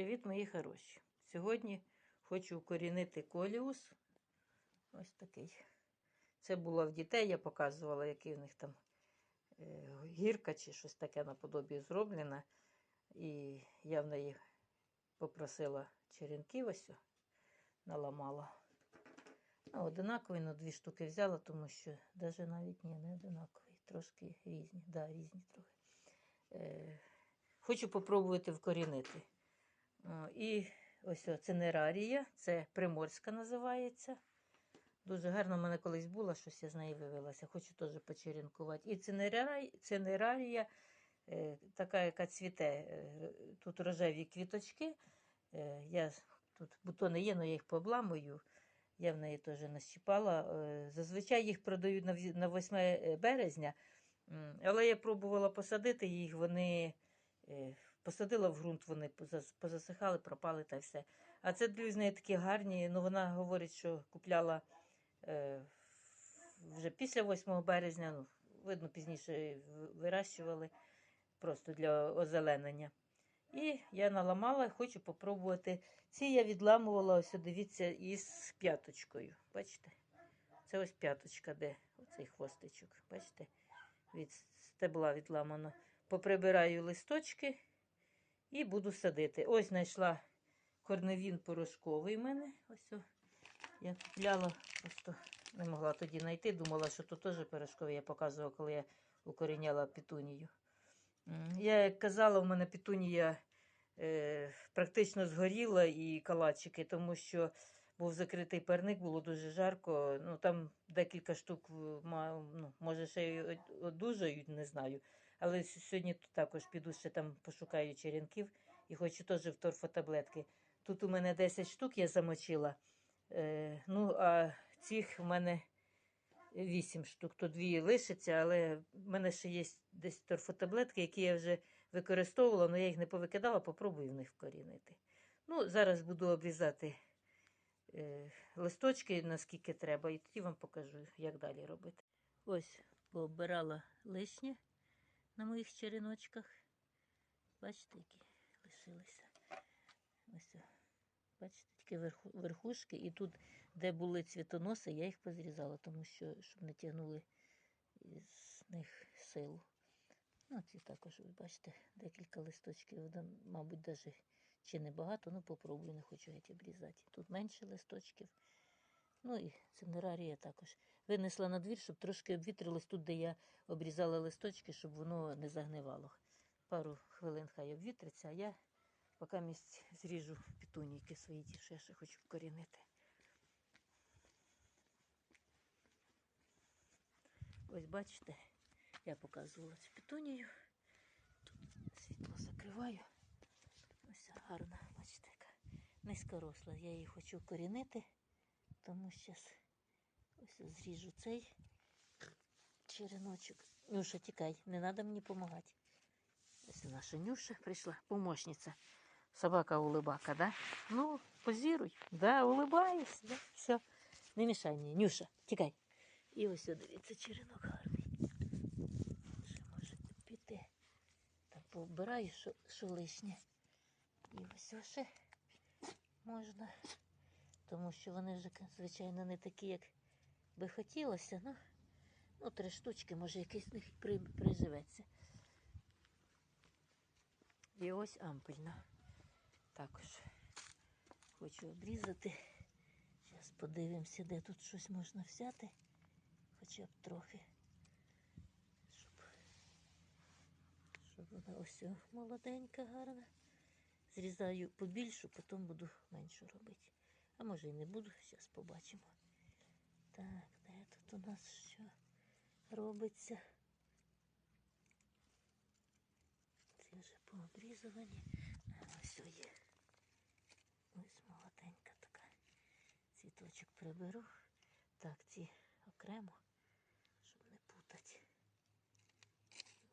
Привіт, мої хороші! Сьогодні хочу укорінити коліус. Ось такий. Це було в дітей, я показувала, який в них там е, гірка чи щось таке наподобі зроблено. І я в неї попросила черенків ось, наламала. Ну, одинакові, але дві штуки взяла, тому що навіть навіть ні, не одинакові, трошки різні. Да, різні трохи. Е, хочу попробувати вкорінити. І ось о, цинерарія, це приморська називається. Дуже гарно в мене колись була, щось я з неї вивелася. Хочу теж почерінкувати. І цинерарія, е, така, яка цвіте. Е, тут рожеві квіточки. Е, я, тут бутони є, але я їх пообламую. Я в неї теж нащіпала. Зазвичай їх продають на 8 березня. Але я пробувала посадити їх, вони посадила в ґрунт, вони позасихали, пропали та все. А це з неї такі гарні. Ну, вона говорить, що купляла е, вже після 8 березня, ну, видно, пізніше вирощували просто для озеленення. І я наламала, хочу попробувати. Ці я відламувала, ось дивіться, із п'яточкою. Бачите? Це ось п'яточка, де оцей хвостичок. Бачите? Від стебла відламано. Поприбираю листочки і буду садити. Ось знайшла корневін порошковий в мене. Ось о. Я купляла, просто не могла тоді знайти. Думала, що тут теж порошковий. Я показувала, коли я укоріняла петунію. М, Я як казала, в мене петунія е, практично згоріла і калачики, тому що був закритий парник, було дуже жарко. Ну там декілька штук ну, може ще й одужають, не знаю. Але сьогодні тут також піду ще там пошукаю черенків і хочу теж в торфотаблетки. Тут у мене 10 штук я замочила. Е, ну, а цих в мене 8 штук, то дві лишиться, але в мене ще є десь торфотаблетки, які я вже використовувала, але я їх не повикидала, попробую в них вкорінити. Ну, зараз буду обрізати е, листочки, наскільки треба, і тоді вам покажу, як далі робити. Ось пообирала лишнє на моїх череночках. Бачите, які лишилися. Ось. Бачите, тільки верху, верхушки, і тут, де були цвітоноси, я їх позрізала, тому що щоб не тягнули з них силу. Ну, ці також, ви бачите, декілька листочків, мабуть, навіть чи не багато, ну попробую, не хочу геть обрізати. Тут менше листочків. Ну і цинерарія також. Винесла на двір, щоб трошки обвітрилось тут, де я обрізала листочки, щоб воно не загнивало. Пару хвилин хай обвітриться, а я поки місць зріжу петунійки свої, ті, що я ще хочу вкорінити. Ось бачите, я показувала цю петунію. Тут світло закриваю. Ось гарна, бачите, яка низькоросла. Я її хочу вкорінити, тому зараз ось зріжу цей череночок. Нюша, тікай, не треба мені допомагати. Ось наша Нюша прийшла, помощниця. Собака улыбака, да? Ну, позируй. Да, улыбайся, да? Все. Не мішай мені, Нюша, тікай. І ось дивіться, черенок гарний. Ще може піти. Так повбираю, що, що лишнє. І ось ще можна. Тому що вони вже, звичайно, не такі, як би хотілося. Ну, ну три штучки, може якийсь з них при, приживеться. І ось ампельна. Також хочу обрізати. Зараз подивимося, де тут щось можна взяти. Хоча б трохи. Щоб, щоб вона ось молоденька, гарна. Зрізаю побільшу, потім буду меншу робити. А може і не буду, зараз побачимо. Так, де тут у нас що робиться? Ці вже пообрізувані. А, Ось є. Ось молоденька така. Цвіточок приберу. Так, ці окремо, щоб не путати.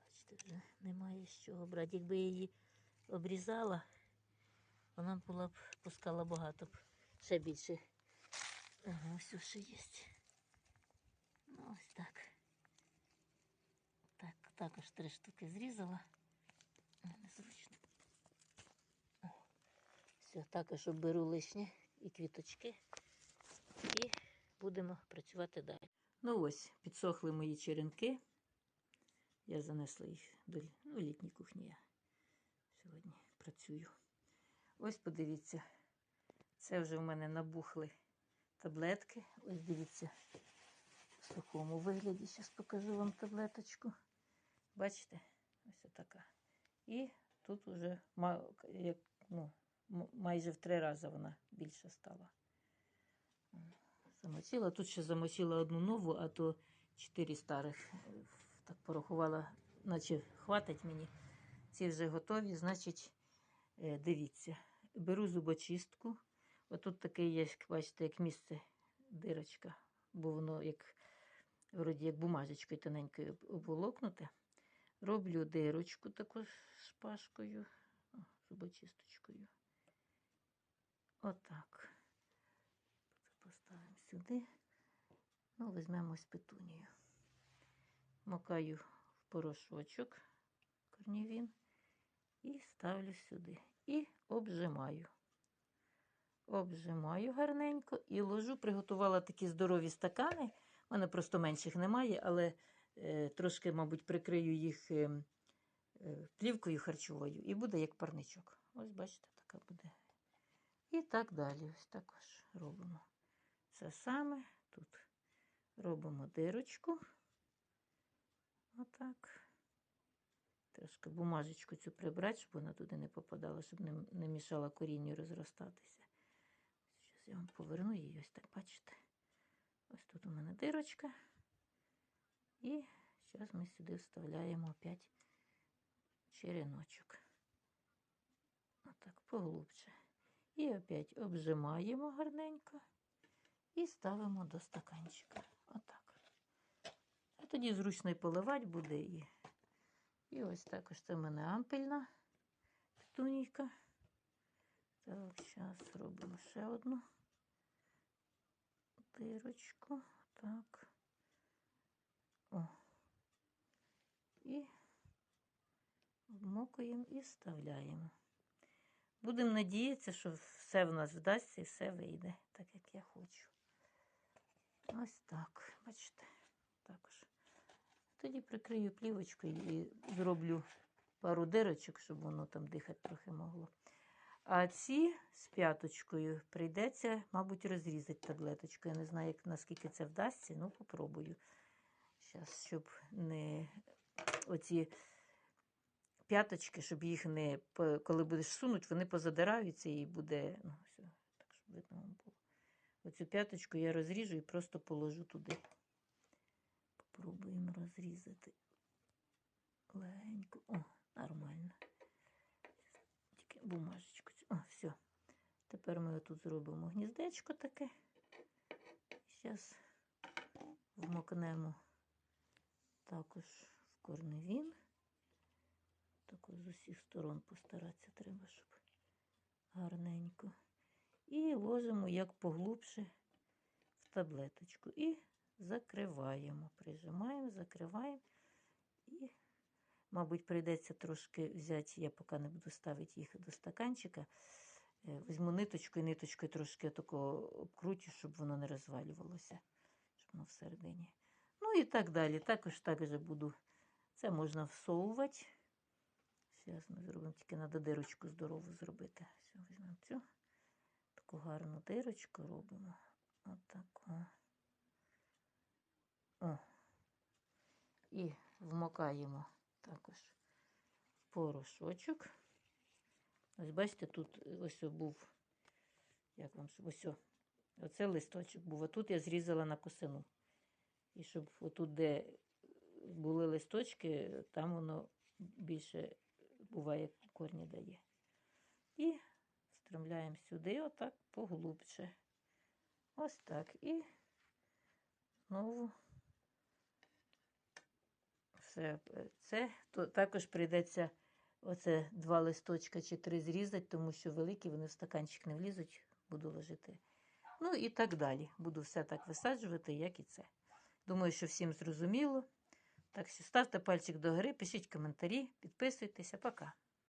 Бачите, вже немає з чого брати. Якби я її обрізала, вона була б пускала багато б ще більше. Ага, ось ще є. Ну, ось так. Так, також три штуки зрізала. Незручно. Все, також оберу лишнє і квіточки. І будемо працювати далі. Ну ось, підсохли мої черенки. Я занесла їх до ну, літній кухні. Я сьогодні працюю. Ось подивіться, це вже в мене набухли таблетки. Ось дивіться, в такому вигляді. Зараз покажу вам таблеточку. Бачите? Ось така. І тут вже ну, майже в три рази вона більше стала. Замочила. Тут ще замочила одну нову, а то чотири старих. Так порахувала, наче хватить мені. Ці вже готові, значить, е, дивіться. Беру зубочистку. Отут таке є, бачите, як місце дирочка, бо воно як, вроді, як бумажечкою тоненькою об- обволокнуте. Роблю дирочку таку шпажкою, о, зубочисточкою. Отак. Поставимо сюди. Ну, візьмемо ось петунію. Макаю в порошочок корнівін і ставлю сюди. І обжимаю. Обжимаю гарненько і ложу. Приготувала такі здорові стакани. У мене просто менших немає, але е, трошки, мабуть, прикрию їх е, е, плівкою харчовою і буде як парничок. Ось, бачите, така буде. І так далі. Ось також робимо. Це саме тут робимо дирочку. Отак. Трошки бумажечку цю прибрати, щоб вона туди не попадала, щоб не, не мішала корінню розростатися. Я вам поверну її, ось так, бачите. Ось тут у мене дирочка. І зараз ми сюди вставляємо опять череночок. Отак, поглубше. І опять обжимаємо гарненько і ставимо до стаканчика. Отак. А тоді зручно поливати буде. І, і ось також це в мене ампельна петунійка. Так, зараз робимо ще одну дирочку. Так. О. І вмокуємо і вставляємо. Будемо надіятися, що все в нас вдасться і все вийде, так як я хочу. Ось так, бачите, також. Тоді прикрию плівочкою і зроблю пару дирочок, щоб воно там дихати трохи могло. А ці з п'яточкою прийдеться, мабуть, розрізати таблеточку. Я не знаю, як, наскільки це вдасться, ну попробую. Зараз, щоб не оці п'яточки, щоб їх не, коли будеш сунути, вони позадираються і буде. Ну, все, так, щоб видно вам було. Оцю п'яточку я розріжу і просто положу туди. Попробуємо розрізати. Легенько. О, нормально. Тільки бумажечку. О, все. Тепер ми тут зробимо гніздечко таке. Зараз вмокнемо також в корневін. Так ось з усіх сторон постаратися треба, щоб гарненько. І ложимо як поглубше в таблеточку. І закриваємо. Прижимаємо, закриваємо. І, мабуть, прийдеться трошки взяти, я поки не буду ставити їх до стаканчика. е, Візьму ниточку і ниточкою трошки такого обкрутю, щоб воно не розвалювалося, щоб воно всередині. Ну і так далі. Також так же буду. Це можна всовувати. Зараз ми зробимо, тільки треба дирочку здорову зробити. Все, візьмемо цю. Таку гарну дирочку робимо. Отаку. О. І вмокаємо також порошочок. Ось бачите, тут ось був, як вам, ось. Оце листочок був. А тут я зрізала на косину. І щоб отут, де були листочки, там воно більше буває корні дає. І встромляємо сюди, отак поглубше. Ось так. І знову все це то також прийдеться оце два листочка чи три зрізати, тому що великі вони в стаканчик не влізуть, буду ложити. Ну і так далі. Буду все так висаджувати, як і це. Думаю, що всім зрозуміло. Так що ставте пальчик догори, пишіть коментарі, підписуйтеся. Пока.